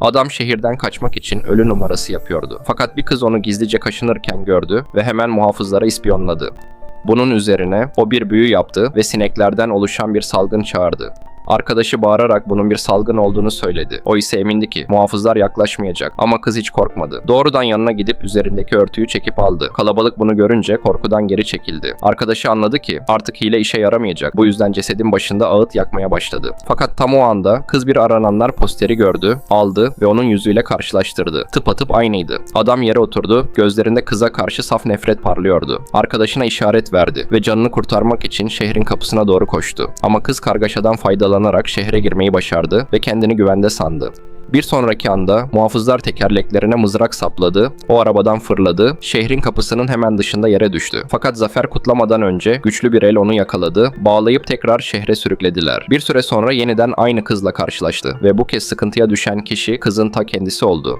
Adam şehirden kaçmak için ölü numarası yapıyordu. Fakat bir kız onu gizlice kaşınırken gördü ve hemen muhafızlara ispiyonladı. Bunun üzerine o bir büyü yaptı ve sineklerden oluşan bir salgın çağırdı. Arkadaşı bağırarak bunun bir salgın olduğunu söyledi. O ise emindi ki muhafızlar yaklaşmayacak ama kız hiç korkmadı. Doğrudan yanına gidip üzerindeki örtüyü çekip aldı. Kalabalık bunu görünce korkudan geri çekildi. Arkadaşı anladı ki artık hile işe yaramayacak. Bu yüzden cesedin başında ağıt yakmaya başladı. Fakat tam o anda kız bir arananlar posteri gördü, aldı ve onun yüzüyle karşılaştırdı. Tıpatıp aynıydı. Adam yere oturdu, gözlerinde kıza karşı saf nefret parlıyordu. Arkadaşına işaret verdi ve canını kurtarmak için şehrin kapısına doğru koştu. Ama kız kargaşadan faydalanarak şehre girmeyi başardı ve kendini güvende sandı. Bir sonraki anda muhafızlar tekerleklerine mızrak sapladı, o arabadan fırladı, şehrin kapısının hemen dışında yere düştü. Fakat zafer kutlamadan önce güçlü bir el onu yakaladı, bağlayıp tekrar şehre sürüklediler. Bir süre sonra yeniden aynı kızla karşılaştı ve bu kez sıkıntıya düşen kişi kızın ta kendisi oldu.